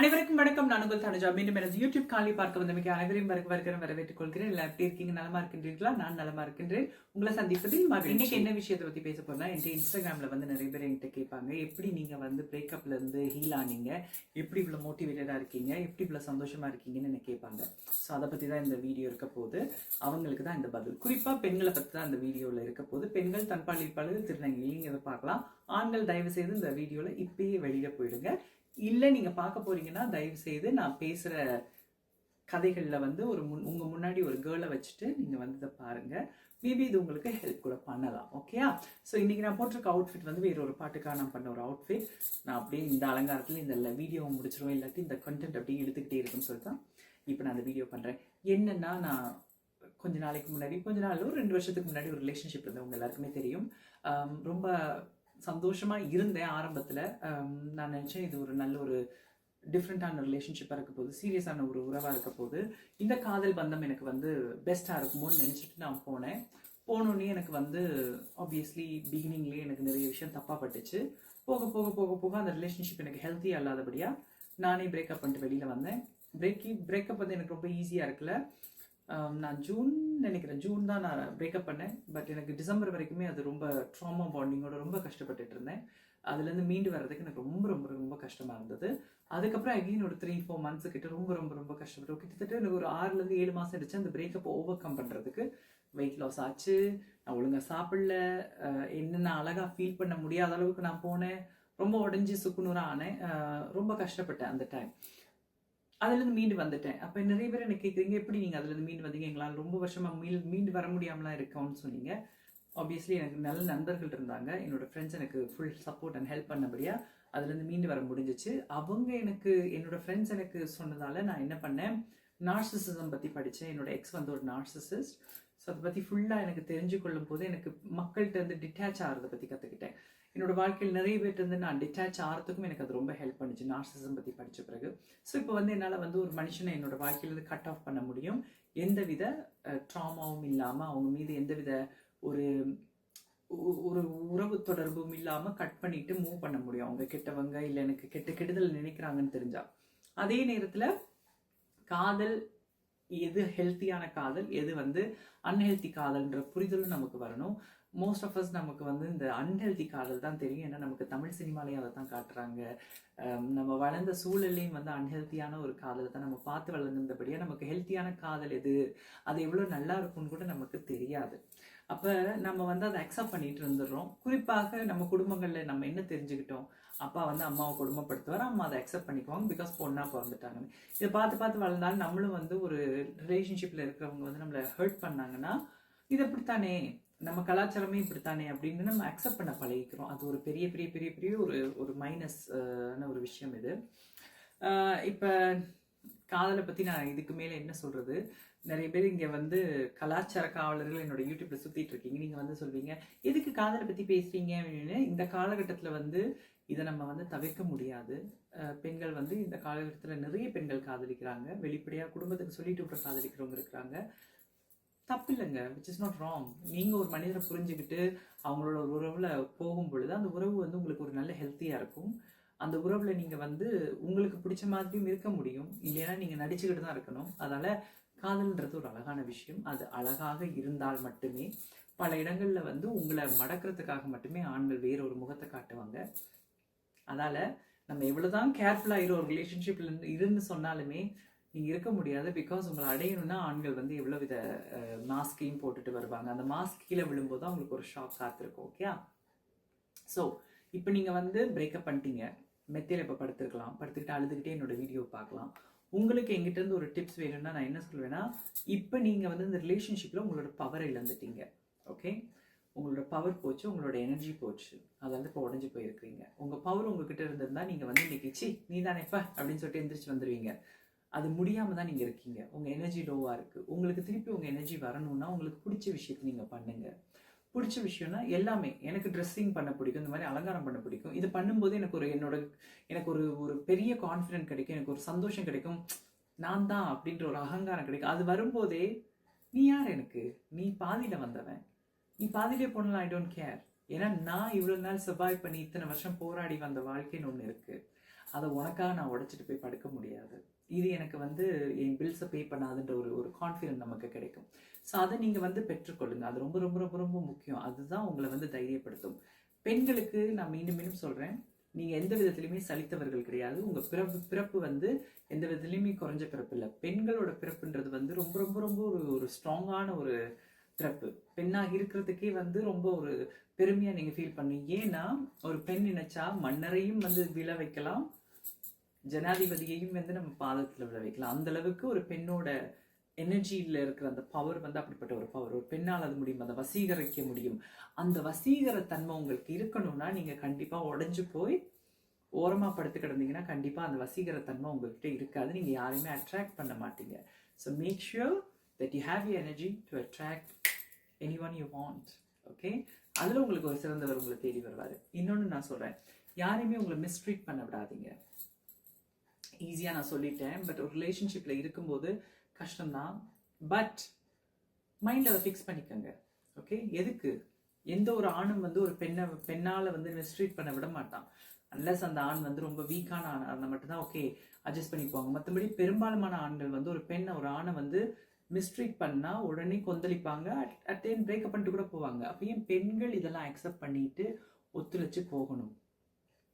அனைவருக்கும் வணக்கம். நான் உங்கள் தனுஜா. மீண்டும் எனது யூடியூப் காலி பார்க்க வந்தமைக்கு அனைவரையும் வரக்கு வருகிறேன் வரவேற்றுக் கொள்கிறேன் எல்லாம் எப்படி இருக்கீங்க? நலமா இருக்கின்றீர்களா? நான் நலமா இருக்கின்றேன். உங்களை சந்திப்பதில் இன்னைக்கு என்ன விஷயத்தை பத்தி பேச போறேன்னா என்கிட்ட இன்ஸ்டாகிராம்ல வந்து நிறைய பேர் என்கிட்ட கேட்பாங்க. எப்படி நீங்க வந்து பிரேக்கப்ல இருந்து ஹீல் ஆனீங்க? எப்படி இவ்வளவு மோட்டிவேட்டடா இருக்கீங்க? எப்படி இவ்வளவு சந்தோஷமா இருக்கீங்கன்னு என்ன கேட்பாங்க. ஸோ அதை பத்தி தான் இந்த வீடியோ இருக்க போது அவங்களுக்கு தான் இந்த பதில். குறிப்பா பெண்களை பத்தி தான் இந்த வீடியோல இருக்க போது பெண்கள் தன்பாலிப்பாளர்கள் திருநங்கையும் இதை பார்க்கலாம். ஆண்கள் தயவு செய்து இந்த வீடியோல இப்பயே வெளியில போயிடுங்க. இல்லை நீங்கள் பார்க்க போறீங்கன்னா தயவு செய்து நான் பேசுகிற கதைகளில் வந்து ஒரு முன் உங்கள் முன்னாடி ஒரு கேர்ளை வச்சுட்டு நீங்கள் வந்து இதை மேபி இது உங்களுக்கு ஹெல்ப் கூட பண்ணலாம் ஓகேயா ஸோ இன்றைக்கி நான் போட்டிருக்க அவுட்ஃபிட் வந்து வேற ஒரு பாட்டுக்காக நான் பண்ண ஒரு அவுட்ஃபிட் நான் அப்படியே இந்த அலங்காரத்தில் இந்த வீடியோவை முடிச்சிருவேன் இல்லாட்டி இந்த கண்டென்ட் அப்படியே எடுத்துக்கிட்டே இருக்குன்னு சொல்லிட்டு தான் இப்போ நான் அந்த வீடியோ பண்ணுறேன் என்னன்னா நான் கொஞ்ச நாளைக்கு முன்னாடி கொஞ்ச நாள் ஒரு ரெண்டு வருஷத்துக்கு முன்னாடி ஒரு ரிலேஷன்ஷிப் இருந்தேன் உங்க எல்லாருக்குமே தெரியும். ரொம்ப சந்தோஷமாக இருந்தேன் ஆரம்பத்தில். நான் நினச்சேன் இது ஒரு நல்ல ஒரு டிஃப்ரெண்ட்டான ரிலேஷன்ஷிப்பாக இருக்க போது சீரியஸான ஒரு உறவாக இருக்க போது இந்த காதல் பந்தம் எனக்கு வந்து பெஸ்ட்டாக இருக்குமோன்னு நினச்சிட்டு நான் போனேன். போனோடனே எனக்கு வந்து ஆப்வியஸ்லி பிகினிங்லேயே எனக்கு நிறைய விஷயம் தப்பாக பட்டுச்சு. போக போக போக போக அந்த ரிலேஷன்ஷிப் எனக்கு ஹெல்த்தியாக இல்லாதபடியாக நானே பிரேக்கப் பண்ணிட்டு வெளியில் வந்தேன். பிரேக்கி பிரேக்கப் வந்து எனக்கு ரொம்ப ஈஸியாக இருக்குல்ல நான் ஜூன் நினைக்கிறேன். ஜூன் தான் நான் பிரேக்கப் பண்ணேன். பட் எனக்கு டிசம்பர் வரைக்குமே அது ரொம்ப ட்ராமா பாண்டிங்கோட ரொம்ப கஷ்டப்பட்டுட்டு இருந்தேன். அதுலேருந்து மீண்டு வர்றதுக்கு எனக்கு ரொம்ப ரொம்ப ரொம்ப கஷ்டமாக இருந்தது. அதுக்கப்புறம் அகைன் ஒரு த்ரீ ஃபோர் மந்த்ஸ் கிட்ட ரொம்ப ரொம்ப ரொம்ப கஷ்டப்பட்டு கிட்டத்தட்ட எனக்கு ஒரு ஆறுலேருந்து ஏழு மாதம் அடிச்சு அந்த பிரேக்கப் ஓவர் கம் பண்ணுறதுக்கு வெயிட் லாஸ் ஆச்சு. நான் ஒழுங்காக சாப்பிடல. என்னென்ன அழகாக ஃபீல் பண்ண முடியாத அளவுக்கு நான் போனேன். ரொம்ப உடஞ்சி சுக்குநூறாக ஆனேன். ரொம்ப கஷ்டப்பட்டேன் அந்த டைம் அதுலேருந்து மீண்டு வந்துட்டேன். அப்போ நிறைய பேர் எனக்கு கேட்குறீங்க எப்படி நீங்கள் அதுலேருந்து மீண்டு வந்தீங்க? எங்களால் ரொம்ப வருஷமாக மீள் மீண்டு வர முடியாமலாம் இருக்கோம்னு சொன்னீங்க. ஆப்வியஸ்லி எனக்கு நல்ல நண்பர்கள் இருந்தாங்க. என்னோட ஃப்ரெண்ட்ஸ் எனக்கு ஃபுல் சப்போர்ட் அண்ட் ஹெல்ப் பண்ணபடியாக அதுலேருந்து மீண்டு வர முடிஞ்சிச்சு. அவங்க எனக்கு என்னோட ஃப்ரெண்ட்ஸ் எனக்கு சொன்னதால் நான் என்ன பண்ணேன் நார்சிசிசம் பற்றி படித்தேன் என்னோட எக்ஸ் வந்து ஒரு நார்சிசிஸ்ட் ஸோ அதை பற்றி ஃபுல்லாக எனக்கு தெரிஞ்சு கொள்ளும் போது எனக்கு மக்கள்கிட்ட இருந்து டிட்டாச் ஆகிறத பற்றி கற்றுக்கிட்டேன் என்னோட வாழ்க்கையில் நிறைய பேர் இருந்து நான் டிட்டாச் ஆகிறதுக்கும் எனக்கு அது ரொம்ப ஹெல்ப் பண்ணுச்சு. நார்சிசம் பற்றி படித்த பிறகு. ஸோ இப்போ வந்து என்னால் வந்து ஒரு மனுஷனை என்னோட வாழ்க்கையிலேருந்து கட் ஆஃப் பண்ண முடியும். எந்தவித ட்ராமாவும் இல்லாமல் அவங்க மீது எந்தவித ஒரு ஒரு உறவு தொடர்பும் இல்லாமல் கட் பண்ணிட்டு மூவ் பண்ண முடியும். அவங்க கெட்டவங்க இல்லை எனக்கு கெட்ட கெடுதல் நினைக்கிறாங்கன்னு தெரிஞ்சா. அதே நேரத்தில் காதல் எது ஹெல்த்தியான காதல் எது வந்து அன்ஹெல்த்தி காதல்ன்ற புரிதலும் நமக்கு வரணும். மோஸ்ட் ஆஃப் அஸ் நமக்கு வந்து இந்த அன்ஹெல்தி காதல் தான் தெரியும். ஏன்னா நமக்கு தமிழ் சினிமாலையும் அதை தான் காட்டுறாங்க நம்ம வளர்ந்த சூழல்லையும் வந்து அன்ஹெல்த்தியான ஒரு காதலை தான் நம்ம பார்த்து வளர்ந்துருந்தபடியாக நமக்கு ஹெல்த்தியான காதல் எது? அது எவ்வளோ நல்லா இருக்கும்னு கூட நமக்கு தெரியாது. அப்போ நம்ம வந்து அதை அக்செப்ட் பண்ணிட்டு இருந்துடுறோம். குறிப்பாக நம்ம குடும்பங்களில் நம்ம என்ன தெரிஞ்சுக்கிட்டோம்? அப்பா வந்து அம்மாவை கொடுமைப்படுத்துவார் அம்மா அதை அக்செப்ட் பண்ணிக்குவாங்க பிகாஸ் பொண்ணாக பிறந்துட்டாங்கன்னு. இதை பார்த்து பார்த்து வளர்ந்தாலும் நம்மளும் வந்து ஒரு ரிலேஷன்ஷிப்பில் இருக்கிறவங்க வந்து நம்மளை ஹர்ட் பண்ணாங்கன்னா இது அப்படித்தானே? நம்ம கலாச்சாரமே இப்படித்தானே அப்படின்னு நம்ம அக்செப்ட் பண்ண பழகிக்கிறோம். அது ஒரு பெரிய பெரிய பெரிய பெரிய ஒரு ஒரு மைனஸ்ன ஒரு விஷயம் இது. இப்போ காதலை பற்றி நான் இதுக்கு மேலே என்ன சொல்கிறது நிறைய பேர் இங்கே வந்து கலாச்சார காவலர்கள் என்னோட யூடியூப்ல சுற்றிட்டு இருக்கீங்க. நீங்கள் வந்து சொல்வீங்க எதுக்கு காதலை பற்றி பேசுறீங்க? அப்படின்னு. இந்த காலகட்டத்தில் வந்து இதை நம்ம வந்து தவிர்க்க முடியாது. பெண்கள் வந்து இந்த காலகட்டத்தில் நிறைய பெண்கள் காதலிக்கிறாங்க. வெளிப்படையாக குடும்பத்துக்கு சொல்லிட்டு விட்டு காதலிக்கிறவங்க இருக்கிறாங்க. தப்பு இல்லைங்க விச் இஸ் நாட் ராங் நீங்கள் ஒரு மனிதரை புரிஞ்சுக்கிட்டு அவங்களோட ஒரு உறவில் போகும் பொழுது அந்த உறவு வந்து உங்களுக்கு ஒரு நல்ல ஹெல்த்தியாக இருக்கும். அந்த உறவில் நீங்கள் வந்து உங்களுக்கு பிடிச்ச மாதிரியும் இருக்க முடியும். இல்லைன்னா நீங்கள் நடிச்சுக்கிட்டு தான் இருக்கணும். அதனால் காதல்ன்றது ஒரு அழகான விஷயம். அது அழகாக இருந்தால் மட்டுமே பல இடங்களில் வந்து உங்களை மடக்கிறதுக்காக மட்டுமே ஆண்கள் வேற ஒரு முகத்தை காட்டுவாங்க. அதால் நம்ம எவ்வளோதான் கேர்ஃபுல்லாக இரு ஒரு ரிலேஷன்ஷிப்ல இருந்து இருந்து சொன்னாலுமே நீங்கள் இருக்க முடியாது. பிகாஸ் உங்களை அடையணும்னா ஆண்கள் வந்து எவ்வளோ வித மாஸ்கையும் போட்டுட்டு வருவாங்க. அந்த மாஸ்க் கீழே விழும்போது தான் உங்களுக்கு ஒரு ஷாக் காத்திருக்கும் ஓகே ஸோ இப்போ நீங்கள் வந்து பிரேக்கப் பண்ணிட்டீங்க. மெத்தையில் இப்போ படுத்துருக்கலாம். படுத்துக்கிட்டு அழுதுகிட்டே என்னோட வீடியோ பார்க்கலாம். உங்களுக்கு எங்கிட்டேருந்து ஒரு டிப்ஸ் வேணும்னா நான் என்ன சொல்லுவேன்னா இப்போ நீங்கள் வந்து இந்த ரிலேஷன்ஷிப்பில் உங்களோட பவரை இழந்துட்டீங்க ஓகே உங்களோட பவர் போச்சு உங்களோட எனர்ஜி போச்சு. அதாவது இப்போ உடஞ்சி போயிருக்கிறீங்க. உங்கள் பவர் உங்ககிட்ட இருந்திருந்தா நீங்கள் வந்து இன்னைக்கு சி நீ தானே இப்போ அப்படின்னு சொல்லிட்டு எந்திரிச்சு வந்துடுவீங்க அது முடியாமல் தான் நீங்கள் இருக்கீங்க. உங்கள் எனர்ஜி லோவாக இருக்குது உங்களுக்கு திருப்பி உங்கள் எனர்ஜி வரணும்னா உங்களுக்கு பிடிச்ச விஷயத்தை நீங்கள் பண்ணுங்கள் பிடிச்ச விஷயம்னா எல்லாமே எனக்கு ட்ரெஸ்ஸிங் பண்ண பிடிக்கும் இந்த மாதிரி அலங்காரம் பண்ண பிடிக்கும். இது பண்ணும்போது எனக்கு ஒரு என்னோட எனக்கு ஒரு ஒரு பெரிய கான்ஃபிடென்ட் கிடைக்கும் எனக்கு ஒரு சந்தோஷம் கிடைக்கும். நான் தான் அப்படின்ற ஒரு அகங்காரம் கிடைக்கும். அது வரும்போதே நீ யார் எனக்கு? நீ பாதியில் வந்தவன். நீ பாதியிலே போனலாம் ஐ டோன்ட் கேர் ஏன்னா நான் இவ்வளோ நாள் சர்வைவ் பண்ணி இத்தனை வருஷம் போராடி வந்த வாழ்க்கைன்னு ஒன்று இருக்குது அதை உனக்காக நான் உடைச்சிட்டு போய் படுக்க முடியாது. இது எனக்கு வந்து என் பில்ஸை பே பண்ணாதுன்ற ஒரு ஒரு கான்ஃபிடென்ட் நமக்கு கிடைக்கும். ஸோ அதை நீங்கள் வந்து பெற்றுக்கொள்ளுங்க. அது ரொம்ப ரொம்ப ரொம்ப ரொம்ப முக்கியம். அதுதான் உங்களை வந்து தைரியப்படுத்தும். பெண்களுக்கு நான் மீண்டும் மீண்டும் சொல்கிறேன் நீங்கள் எந்த விதத்துலையுமே சலித்தவர்கள் கிடையாது. உங்கள் பிறப்பு பிறப்பு வந்து எந்த விதத்துலையுமே குறைஞ்ச பிறப்பு இல்லை. பெண்களோட பிறப்புன்றது வந்து ரொம்ப ரொம்ப ரொம்ப ஒரு ஒரு ஸ்ட்ராங்கான ஒரு பிறப்பு. பெண்ணாக இருக்கிறதுக்கே வந்து ரொம்ப ஒரு பெருமையாக நீங்கள் ஃபீல் பண்ணீங்க ஏன்னா ஒரு பெண் நினைச்சா மன்னரையும் வந்து விழ வைக்கலாம். ஜனாதிபதியையும் வந்து நம்ம பாதத்தில் விழ வைக்கலாம். அந்த அளவுக்கு ஒரு பெண்ணோட எனர்ஜியில் இருக்கிற அந்த பவர் வந்து அப்படிப்பட்ட ஒரு பவர் ஒரு பெண்ணால் அது முடியும் அதை வசீகரிக்க முடியும். அந்த வசீகர தன்மை உங்களுக்கு இருக்கணும்னா நீங்கள் கண்டிப்பாக உடஞ்சு போய் ஓரமாக படுத்து கிடந்தீங்கன்னா கண்டிப்பாக அந்த வசீகர தன்மை உங்கள்கிட்ட இருக்காது. நீங்கள் யாரையுமே அட்ராக்ட் பண்ண மாட்டீங்க. So make sure that you have you energy to attract anyone you want okay அதில் உங்களுக்கு ஒரு சிறந்தவர் உங்களை தேடி வருவார். இன்னொன்று நான் சொல்கிறேன் யாரையுமே உங்களை மிஸ்ட்ரீட் பண்ண விடாதீங்க. ஈஸியாக நான் சொல்லிட்டேன் பட் ஒரு ரிலேஷன்ஷிப்பில் இருக்கும்போது கஷ்டம்தான். பட் மைண்டில் அதை ஃபிக்ஸ் பண்ணிக்கோங்க ஓகே எதுக்கு? எந்த ஒரு ஆணும் வந்து ஒரு பெண்ணை பெண்ணால் வந்து மிஸ்ட்ரீட் பண்ண விட மாட்டான். அன்லஸ் அந்த ஆண் வந்து ரொம்ப வீக்கான ஆணாக இருந்தால் மட்டும்தான் ஓகே அட்ஜஸ்ட் பண்ணிக்குவாங்க. மற்றபடி பெரும்பாலுமான ஆண்கள் வந்து ஒரு பெண்ணை ஒரு ஆணை வந்து மிஸ்ட்ரீட் பண்ணால் உடனே கொந்தளிப்பாங்க. அட் டைம் பிரேக்கப் பண்ணிட்டு கூட போவாங்க. அப்பயும் பெண்கள் இதெல்லாம் அக்செப்ட் பண்ணிட்டு ஒத்துழைச்சு போகணும்.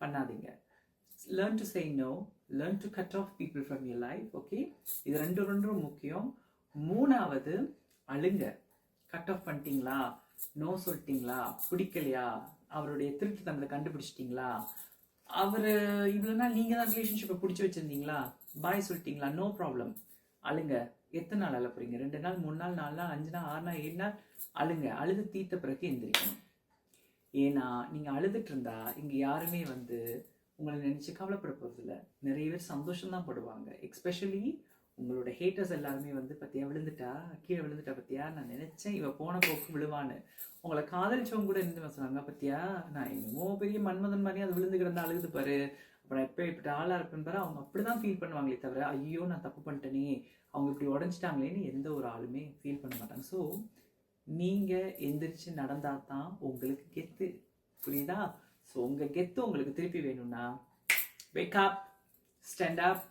பண்ணாதீங்க. Learn to say no learn to cut off people from your life okay இது ரெண்டு ரெண்டும் முக்கியம். மூணாவது அழுங்க. கட் ஆஃப் பண்ணிட்டீங்களா? நோ சொல்லிட்டீங்களா? பிடிக்கலையா? அவருடைய திருட்டுத்தனத்தை கண்டுபிடிச்சிட்டிங்களா? அவர் இவ்வளோ நாள் நீங்கள் தான் ரிலேஷன்ஷிப்பை பிடிச்சி வச்சுருந்தீங்களா? பாய் சொல்லிட்டீங்களா? நோ ப்ராப்ளம் அழுங்க. எத்தனை நாள் அழ போகிறீங்க ரெண்டு நாள் மூணு நாள் நாலு நாள் அஞ்சு நாள் ஆறு நாள் ஏழு நாள்? அழுங்க. அழுது தீர்த்த பிறகு எந்திரிக்கணும். ஏன்னா நீங்கள் அழுதுட்டு இருந்தா இங்கே யாருமே வந்து உங்களை நினச்சி கவலைப்பட போகிறதில்ல நிறைய பேர் சந்தோஷம் தான் படுவாங்க. எக்ஸ்பெஷலி உங்களோட ஹேட்டர்ஸ் எல்லாருமே வந்து பார்த்தியா விழுந்துட்டா கீழே விழுந்துட்டா பத்தியா நான் நினச்சேன் இவ போன போக்கு விழுவான்னு. உங்களை காதலிச்சவங்க கூட இருந்து சொன்னாங்க பத்தியா நான் என்னமோ பெரிய மன்மதன் மாதிரி அது விழுந்து கிடந்து அழுகுது பாரு. அப்புறம் எப்போ இப்படி ஆளாக இருப்பேன் பாரு. அவங்க அப்படி தான் ஃபீல் பண்ணுவாங்களே தவிர ஐயோ நான் தப்பு பண்ணிட்டேனே அவங்க இப்படி உடஞ்சிட்டாங்களேன்னு எந்த ஒரு ஆளுமே ஃபீல் பண்ண மாட்டாங்க. ஸோ நீங்கள் எந்திரிச்சு நடந்தால் தான் உங்களுக்கு கெத்து. புரியுதா? ஸோ உங்கள் கெத்து உங்களுக்கு திருப்பி வேணும்னா wake அப் ஸ்டாண்ட் அப்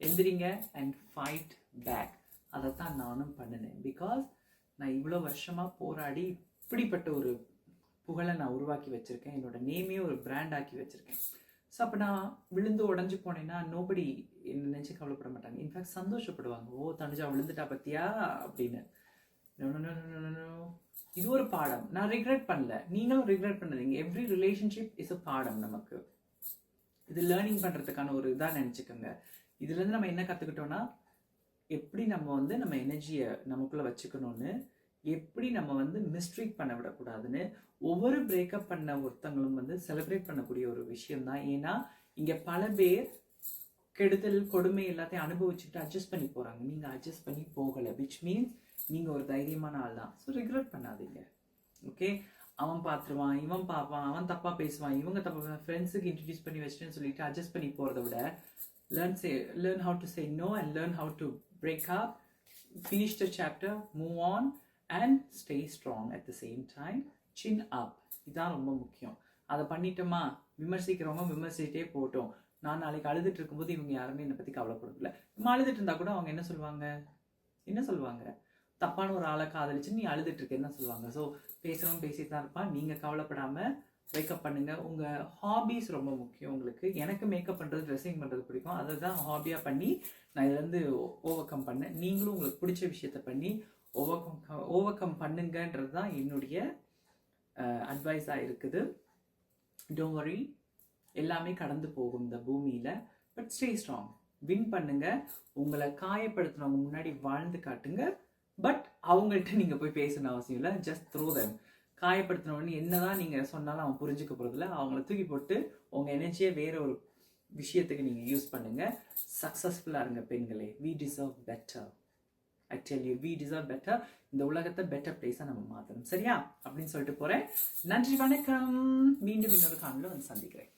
எந்திரிங்க அண்ட் ஃபைட் பேக் அதை தான் நானும் பண்ணினேன். பிகாஸ் நான் இவ்வளோ வருஷமாக போராடி இப்படிப்பட்ட ஒரு புகழை நான் உருவாக்கி வச்சுருக்கேன். என்னோட நேமே ஒரு பிராண்ட் ஆக்கி வச்சுருக்கேன். ஸோ அப்போ நான் விழுந்து உடஞ்சி போனேன்னா நோபடி என்ன நினச்சி கவலைப்பட மாட்டாங்க. இன்ஃபேக்ட் சந்தோஷப்படுவாங்க. ஓ தனுஜா விழுந்துட்டா பத்தியா? அப்படின்னு. இது ஒரு பாடம். நான் ரிக்ரெட் பண்ணல. நீங்களும் ரிக்ரெட் பண்ணாதீங்க. எவ்ரி ரிலேஷன்ஷிப் இஸ் அ பாடம் நமக்கு. இது லேர்னிங் பண்ணுறதுக்கான ஒரு இதாக நினச்சிக்கோங்க. இதுலேருந்து நம்ம என்ன கற்றுக்கிட்டோன்னா எப்படி நம்ம வந்து நம்ம எனர்ஜியை நமக்குள்ளே வச்சுக்கணும்னு எப்படி நம்ம வந்து மிஸ்ட்ரீட் பண்ண விடக்கூடாதுன்னு ஒவ்வொரு பிரேக்கப் பண்ண ஒருத்தங்களும் வந்து செலிப்ரேட் பண்ணக்கூடிய ஒரு விஷயம் தான் ஏன்னா இங்கே பல பேர் கெடுதல் கொடுமை எல்லாத்தையும் அனுபவிச்சுட்டு அட்ஜஸ்ட் பண்ணி போகிறாங்க நீங்கள் அட்ஜஸ்ட் பண்ணி போகலை விச் மீன்ஸ் நீங்கள் ஒரு தைரியமான ஆள் தான். ஸோ ரிக்ரெட் பண்ணாதீங்க. ஓகே அவன் பார்த்துருவான் இவன் பார்ப்பான் அவன் தப்பாக பேசுவான் இவங்க தப்பா ஃப்ரெண்ட்ஸுக்கு இன்ட்ரடியூஸ் பண்ணி வச்சுட்டேன்னு சொல்லிட்டு அட்ஜஸ்ட் பண்ணி போகிறத விட learn say learn how to say no and learn how to break up finish the chapter move on and stay strong at the same time. Chin up. இதுதான் ரொம்ப முக்கியம். அதை பண்ணிட்டோமா? விமர்சிக்கிறவங்க விமர்சிட்டே போட்டோம். நான் நாளைக்கு அழுதுட்டு இருக்கும்போது இவங்க யாருமே என்னை பற்றி கவலைப்படல நம்ம அழுதுட்டு இருந்தா கூட அவங்க என்ன சொல்லுவாங்க? என்ன சொல்லுவாங்க? தப்பான ஒரு ஆளை காதலிச்சு நீ அழுதுட்டு இருக்கேன்னு தான் சொல்லுவாங்க. ஸோ பேசுறவங்க பேசிட்டு தான் இருப்பான். நீங்கள் கவலைப்படாமல் மேக்கப் பண்ணுங்க. உங்கள் ஹாபீஸ் ரொம்ப முக்கியம் உங்களுக்கு. எனக்கு மேக்கப் பண்ணுறது ட்ரெஸ்ஸிங் பண்ணுறது பிடிக்கும். அதை தான் ஹாபியாக பண்ணி நான் இதுலேருந்து ஓவர் கம் பண்ணேன். நீங்களும் உங்களுக்கு பிடிச்ச விஷயத்த பண்ணி ஓவர் கம் ஓவர் கம் பண்ணுங்கன்றது தான் என்னுடைய அட்வைஸாக இருக்குது. டோன்ட் வரி எல்லாமே கடந்து போகும் இந்த பூமியில். பட் ஸ்டே ஸ்ட்ராங் வின் பண்ணுங்க. உங்களை காயப்படுத்தினவங்க முன்னாடி வாழ்ந்து காட்டுங்க. பட் அவங்கள்ட்ட நீங்க போய் பேசணும் அவசியம் இல்லை. Just throw them. காயப்படுத்தினவொடனே என்னதான் நீங்க சொன்னாலும் அவன் புரிஞ்சுக்க போறதில்ல. அவங்கள தூக்கி போட்டு உங்க எனர்ஜியை வேற ஒரு விஷயத்துக்கு நீங்க யூஸ் பண்ணுங்க. சக்சஸ்ஃபுல்லா இருங்க பெண்களே. We deserve better I tell you we deserve better இந்த உலகத்தை பெட்டர் பிளேஸாக நம்ம மாற்றணும் சரியா? அப்படின்னு சொல்லிட்டு போறேன். நன்றி வணக்கம். மீண்டும் இன்னொரு காணொலியில் வந்து சந்திக்கிறேன்.